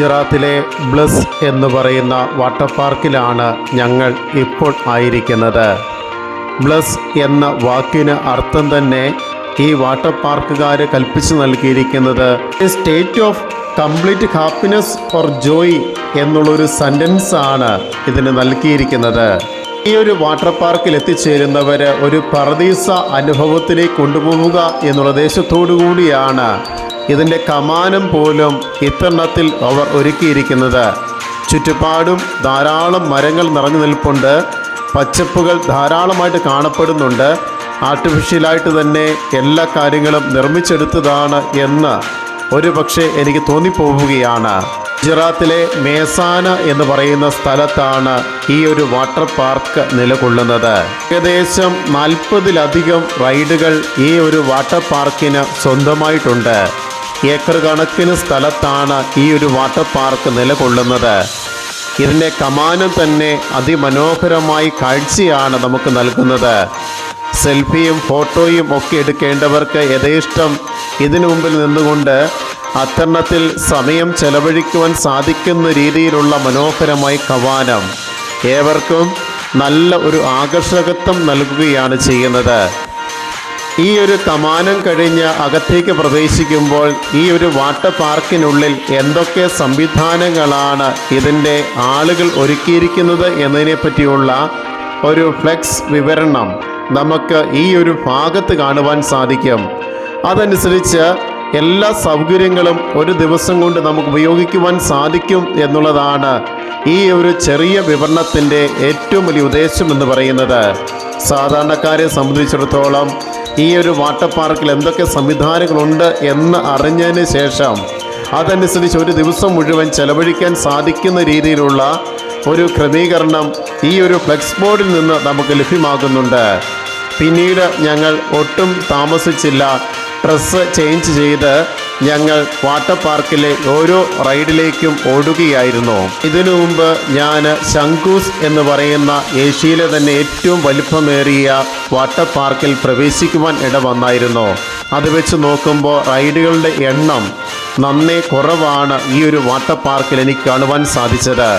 ഗുജറാത്തിലെ ബ്ലസ് എന്ന് പറയുന്ന വാട്ടർ പാർക്കിലാണ് ഞങ്ങൾ ഇപ്പോൾ ആയിരിക്കുന്നത്. ബ്ലസ് എന്ന വാക്കിന് അർത്ഥം തന്നെ ഈ വാട്ടർ പാർക്കുകാർ കൽപ്പിച്ചു നൽകിയിരിക്കുന്നത്. State of complete happiness for joy എന്നുള്ളൊരു സെന്റൻസ് ആണ് ഇതിന് നൽകിയിരിക്കുന്നത്. ഈ ഒരു വാട്ടർ പാർക്കിൽ എത്തിച്ചേരുന്നവർ ഒരു പറദീസ അനുഭവത്തിലേക്ക് കൊണ്ടുപോവുക എന്നുള്ള ഉദ്ദേശത്തോടു കൂടിയാണ് ഇതിന്റെ കമാനം പോലും ഇത്തെണ്ണത്തിൽ അവർ ഒരുക്കിയിരിക്കുന്നത്. ചുറ്റുപാടും ധാരാളം മരങ്ങൾ നിറഞ്ഞു നിൽപ്പുണ്ട്. പച്ചപ്പുകൾ ധാരാളമായിട്ട് കാണപ്പെടുന്നുണ്ട്. ആർട്ടിഫിഷ്യലായിട്ട് തന്നെ എല്ലാ കാര്യങ്ങളും നിർമ്മിച്ചെടുത്തതാണ് എന്ന് ഒരു പക്ഷേ എനിക്ക് തോന്നിപ്പോവുകയാണ്. ഗുജറാത്തിലെ മേസാന എന്ന് പറയുന്ന സ്ഥലത്താണ് ഈ ഒരു വാട്ടർ പാർക്ക് നിലകൊള്ളുന്നത്. ഏകദേശം നാൽപ്പതിലധികം റൈഡുകൾ ഈ ഒരു വാട്ടർ പാർക്കിന് സ്വന്തമായിട്ടുണ്ട്. ഏക്കർ കണക്കിന് സ്ഥലത്താണ് ഈ ഒരു വാട്ടർ പാർക്ക് നിലകൊള്ളുന്നത്. ഇതിന്റെ കമാനം തന്നെ അതിമനോഹരമായി കാഴ്ചയാണ് നമുക്ക് നൽകുന്നത്. സെൽഫിയും ഫോട്ടോയും ഒക്കെ എടുക്കേണ്ടവർക്ക് യഥേഷ്ടം ഇതിനു മുമ്പിൽ നിന്നുകൊണ്ട് അത്തരണത്തിൽ സമയം ചെലവഴിക്കുവാൻ സാധിക്കുന്ന രീതിയിലുള്ള മനോഹരമായ കവാനം ഏവർക്കും നല്ല ഒരു ആകർഷകത്വം നൽകുകയാണ് ചെയ്യുന്നത്. ഈ ഒരു കമാനം കഴിഞ്ഞ് അകത്തേക്ക് പ്രവേശിക്കുമ്പോൾ ഈ ഒരു വാട്ടർ പാർക്കിനുള്ളിൽ എന്തൊക്കെ സംവിധാനങ്ങളാണ് ഇതിന്റെ ആളുകൾ ഒരുക്കിയിരിക്കുന്നത് എന്നതിനെ പറ്റിയുള്ള ഒരു ഫ്ലെക്സ് വിവരണം നമുക്ക് ഈ ഒരു ഭാഗത്ത് കാണുവാൻ സാധിക്കും. അതനുസരിച്ച് എല്ലാ സൗകര്യങ്ങളും ഒരു ദിവസം കൊണ്ട് നമുക്ക് ഉപയോഗിക്കുവാൻ സാധിക്കും എന്നുള്ളതാണ് ഈ ഒരു ചെറിയ വിവരണത്തിന്റെ ഏറ്റവും വലിയ ഉദ്ദേശം എന്ന് പറയുന്നത്. സാധാരണക്കാരെ സംബന്ധിച്ചിടത്തോളം ഈ ഒരു വാട്ടർ പാർക്കിൽ എന്തൊക്കെ സംവിധാനങ്ങളുണ്ട് എന്ന് അറിഞ്ഞതിന് ശേഷം അതനുസരിച്ച് ഒരു ദിവസം മുഴുവൻ ചെലവഴിക്കാൻ സാധിക്കുന്ന രീതിയിലുള്ള ഒരു ക്രമീകരണം ഈ ഒരു ഫ്ലെക്സ് ബോർഡിൽ നിന്ന് നമുക്ക് ലഭ്യമാകുന്നുണ്ട്. പിന്നീട് ഞങ്ങൾ ഒട്ടും താമസിച്ചില്ല. ഡ്രസ്സ് ചേഞ്ച് ചെയ്ത് ഞങ്ങൾ വാട്ടർ പാർക്കിലെ ഓരോ റൈഡിലേക്കും ഓടുകയായിരുന്നു. ഇതിനു മുമ്പ് ഞാൻ ശങ്കൂസ് എന്ന് പറയുന്ന ഏഷ്യയിലെ തന്നെ ഏറ്റവും വലിപ്പമേറിയ വാട്ടർ പാർക്കിൽ പ്രവേശിക്കുവാൻ ഇട വന്നായിരുന്നു അത് വെച്ച് നോക്കുമ്പോൾ റൈഡുകളുടെ എണ്ണം നന്നേ കുറവാണ് ഈ ഒരു വാട്ടർ പാർക്കിൽ എനിക്ക് കാണുവാൻ സാധിച്ചത്.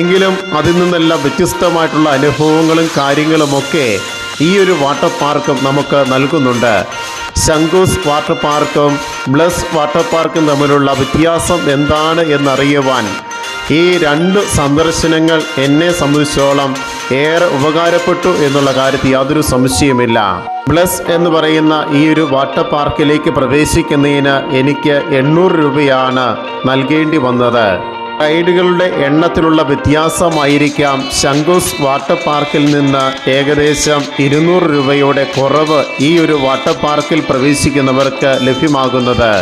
എങ്കിലും അതിൽ നിന്നെല്ലാം വ്യത്യസ്തമായിട്ടുള്ള അനുഭവങ്ങളും കാര്യങ്ങളുമൊക്കെ ഈ ഒരു വാട്ടർ പാർക്കും നമുക്ക് നൽകുന്നുണ്ട്. ശങ്കൂസ് വാട്ടർ പാർക്കും ബ്ലസ് വാട്ടർ പാർക്കും തമ്മിലുള്ള വ്യത്യാസം എന്താണ് എന്നറിയുവാൻ ഈ രണ്ട് സന്ദർശനങ്ങൾ എന്നെ സംബന്ധിച്ചോളം ഏറെ ഉപകാരപ്പെട്ടു എന്നുള്ള കാര്യത്തിൽ യാതൊരു സംശയമില്ല ബ്ലസ് എന്ന് പറയുന്ന ഈ ഒരു വാട്ടർ പാർക്കിലേക്ക് പ്രവേശിക്കുന്നതിന് എനിക്ക് എണ്ണൂറ് രൂപയാണ് നൽകേണ്ടി വന്നത്. റൈഡുകളുടെ എണ്ണത്തിലുള്ള വ്യത്യാസമായിരിക്കാം ശങ്കൂസ് വാട്ടർ പാർക്കിൽ നിന്ന് ഏകദേശം ഇരുന്നൂറ് രൂപയുടെ കുറവ് ഈ ഒരു വാട്ടർ പാർക്കിൽ പ്രവേശിക്കുന്നവർക്ക് ലഭ്യമാകുന്നത്.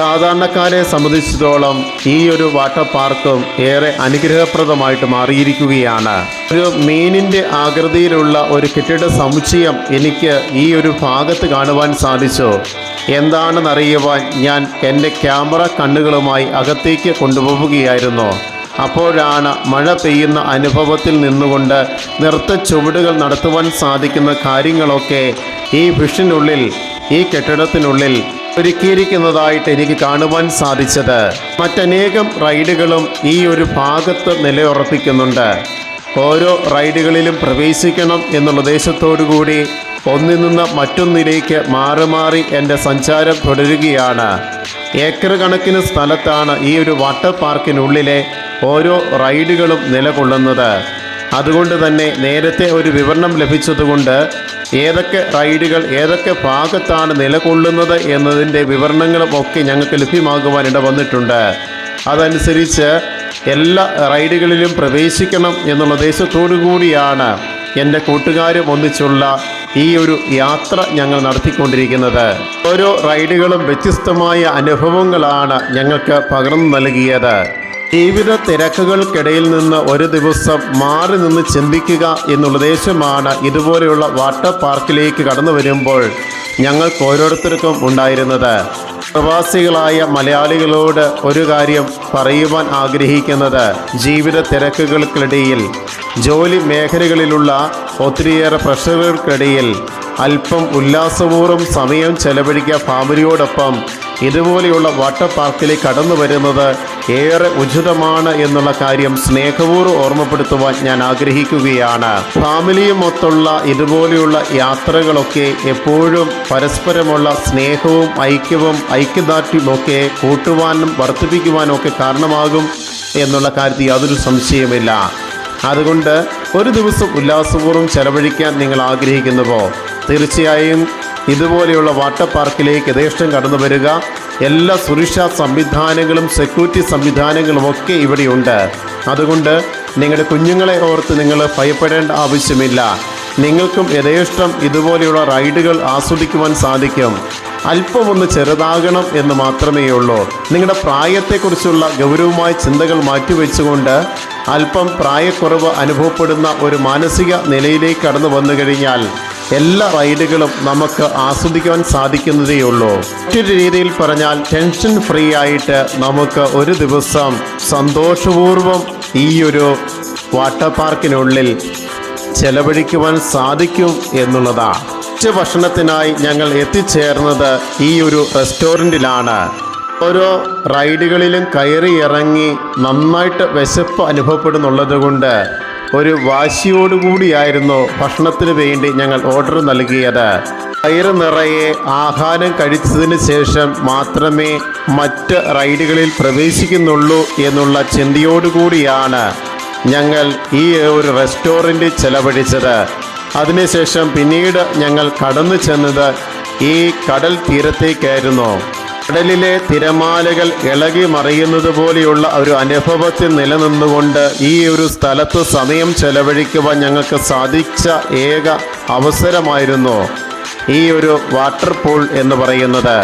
സാധാരണക്കാരെ സംബന്ധിച്ചിടത്തോളം ഈ ഒരു വാട്ടർ പാർക്കും ഏറെ അനുഗ്രഹപ്രദമായിട്ട് മാറിയിരിക്കുകയാണ്. ഒരു മീനിന്റെ ആകൃതിയിലുള്ള ഒരു കെട്ടിട സമുച്ചയം എനിക്ക് ഈ ഒരു ഭാഗത്ത് കാണുവാൻ സാധിച്ചു. എന്താണെന്നറിയുവാൻ ഞാൻ എന്റെ ക്യാമറ കണ്ണുകളുമായി അകത്തേക്ക് കൊണ്ടുപോവുകയായിരുന്നു. അപ്പോഴാണ് മഴ പെയ്യുന്ന അനുഭവത്തിൽ നിന്നുകൊണ്ട് നൃത്ത ചുവടുകൾ നടത്തുവാൻ സാധിക്കുന്ന കാര്യങ്ങളൊക്കെ ഈ ഫിഷിനുള്ളിൽ ഈ കെട്ടിടത്തിനുള്ളിൽ ഒരുക്കിയിരിക്കുന്നതായിട്ട് എനിക്ക് കാണുവാൻ സാധിച്ചത്. മറ്റനേകം റൈഡുകളും ഈ ഒരു ഭാഗത്ത് നിലയുറപ്പിക്കുന്നുണ്ട്. ഓരോ റൈഡുകളിലും പ്രവേശിക്കണം എന്നുള്ള ഉദ്ദേശത്തോടു കൂടി ഒന്നിൽ നിന്ന് മറ്റൊന്നിലേക്ക് മാറി മാറി എന്റെ സഞ്ചാരം തുടരുകയാണ്. ഏക്കർ കണക്കിന് സ്ഥലത്താണ് ഈ ഒരു വാട്ടർ പാർക്കിനുള്ളിലെ ഓരോ റൈഡുകളും നിലകൊള്ളുന്നത്. അതുകൊണ്ട് തന്നെ നേരത്തെ ഒരു വിവരണം ലഭിച്ചതുകൊണ്ട് ഏതൊക്കെ റൈഡുകൾ ഏതൊക്കെ ഭാഗത്താണ് നിലകൊള്ളുന്നത് എന്നതിന്റെ വിവരണങ്ങളും ഒക്കെ ഞങ്ങൾക്ക് ലഭ്യമാകുവാൻ ഇട വന്നിട്ടുണ്ട്. അതനുസരിച്ച് എല്ലാ റൈഡുകളിലും പ്രവേശിക്കണം എന്നുള്ള ഉദ്ദേശത്തോടു കൂടിയാണ് എന്റെ കൂട്ടുകാരും ഒന്നിച്ചുള്ള ഈ ഒരു യാത്ര ഞങ്ങൾ നടത്തിക്കൊണ്ടിരിക്കുന്നത്. ഓരോ റൈഡുകളും വ്യത്യസ്തമായ അനുഭവങ്ങളാണ് ഞങ്ങൾക്ക് പകർന്നു നൽകിയത്. ജീവിത തിരക്കുകൾക്കിടയിൽ നിന്ന് ഒരു ദിവസം മാറി നിന്ന് ചിന്തിക്കുക എന്നുള്ള ദേശമാണ് ഇതുപോലെയുള്ള വാട്ടർ പാർക്കിലേക്ക് കടന്നു വരുമ്പോൾ ഞങ്ങൾക്ക് ഓരോരുത്തർക്കും ഉണ്ടായിരുന്നത്. പ്രവാസികളായ മലയാളികളോട് ഒരു കാര്യം പറയുവാൻ ആഗ്രഹിക്കുന്നത് ജീവിത തിരക്കുകൾക്കിടയിൽ ജോലി മേഖലകളിലുള്ള ഒത്തിരിയേറെ പ്രഷറുകൾക്കിടയിൽ അല്പം ഉല്ലാസപൂർവം സമയം ചെലവഴിക്കുക ഫാമിലിയോടൊപ്പം ഇതുപോലെയുള്ള വാട്ടർ പാർക്കിലേക്ക് കടന്നു വരുന്നത് ഏറെ ഉചിതമാണ് എന്നുള്ള കാര്യം സ്നേഹപൂർവം ഓർമ്മപ്പെടുത്തുവാൻ ഞാൻ ആഗ്രഹിക്കുകയാണ്. ഫാമിലിയും ഒത്തുള്ള ഇതുപോലെയുള്ള യാത്രകളൊക്കെ എപ്പോഴും പരസ്പരമുള്ള സ്നേഹവും ഐക്യവും ഐക്യദാർഢ്യമൊക്കെ കൂട്ടുവാനും വർദ്ധിപ്പിക്കുവാനും ഒക്കെ കാരണമാകും എന്നുള്ള കാര്യത്തിൽ യാതൊരു സംശയമില്ല അതുകൊണ്ട് ഒരു ദിവസം ഉല്ലാസപൂർവം ചെലവഴിക്കാൻ നിങ്ങൾ ആഗ്രഹിക്കുന്നുവോ തീർച്ചയായും ഇതുപോലെയുള്ള വാട്ടർ പാർക്കിലേക്ക് യഥേഷ്ടം കടന്നു വരിക. എല്ലാ സുരക്ഷാ സംവിധാനങ്ങളും സെക്യൂരിറ്റി സംവിധാനങ്ങളും ഒക്കെ ഇവിടെയുണ്ട് അതുകൊണ്ട് നിങ്ങളുടെ കുഞ്ഞുങ്ങളെ ഓർത്ത് നിങ്ങൾ ഭയപ്പെടേണ്ട ആവശ്യമില്ല. നിങ്ങൾക്കും യഥേഷ്ടം ഇതുപോലെയുള്ള റൈഡുകൾ ആസ്വദിക്കുവാൻ സാധിക്കും. അല്പമൊന്ന് ചെറുതാകണം എന്ന് മാത്രമേ ഉള്ളൂ. നിങ്ങളുടെ പ്രായത്തെക്കുറിച്ചുള്ള ഗൗരവമായ ചിന്തകൾ മാറ്റിവെച്ചുകൊണ്ട് അല്പം പ്രായക്കുറവ് അനുഭവപ്പെടുന്ന ഒരു മാനസിക നിലയിലേക്ക് കടന്നു വന്നു കഴിഞ്ഞാൽ എല്ലാ റൈഡുകളും നമുക്ക് ആസ്വദിക്കുവാൻ സാധിക്കുന്നതേയുള്ളൂ. മറ്റൊരു രീതിയിൽ പറഞ്ഞാൽ ടെൻഷൻ ഫ്രീ ആയിട്ട് നമുക്ക് ഒരു ദിവസം സന്തോഷപൂർവം ഈയൊരു വാട്ടർ പാർക്കിനുള്ളിൽ ചെലവഴിക്കുവാൻ സാധിക്കും എന്നുള്ളതാണ് ഉച്ച ഭക്ഷണത്തിനായി ഞങ്ങൾ എത്തിച്ചേർന്നത് ഈ ഒരു റെസ്റ്റോറന്റിലാണ് ഓരോ റൈഡുകളിലും കയറി ഇറങ്ങി നന്നായിട്ട് വിശപ്പ് അനുഭവപ്പെടുന്നുള്ളത് കൊണ്ട് ഒരു വാശിയോടുകൂടിയായിരുന്നു ഭക്ഷണത്തിന് വേണ്ടി ഞങ്ങൾ ഓർഡർ നൽകിയത്. വയറ് നിറയെ ആഹാരം കഴിച്ചതിന് ശേഷം മാത്രമേ മറ്റ് റൈഡുകളിൽ പ്രവേശിക്കുന്നുള്ളൂ എന്നുള്ള ചിന്തയോടുകൂടിയാണ് ഞങ്ങൾ ഈ ഒരു റെസ്റ്റോറന്റ് ചെലവഴിച്ചത്. അതിനുശേഷം പിന്നീട് ഞങ്ങൾ കടന്നു ചെന്നത് ഈ കടൽ തീരത്തേക്കായിരുന്നു. കടലിലെ തിരമാലകൾ ഇളകി മറിയുന്നത് പോലെയുള്ള ഒരു അനുഭവത്തിൽ നിലനിന്നുകൊണ്ട് ഈ ഒരു സ്ഥലത്ത് സമയം ചെലവഴിക്കുവാൻ ഞങ്ങൾക്ക് സാധിച്ച ഏക അവസരമായിരുന്നു ഈ ഒരു വാട്ടർ പൂൾ എന്ന് പറയുന്നത്.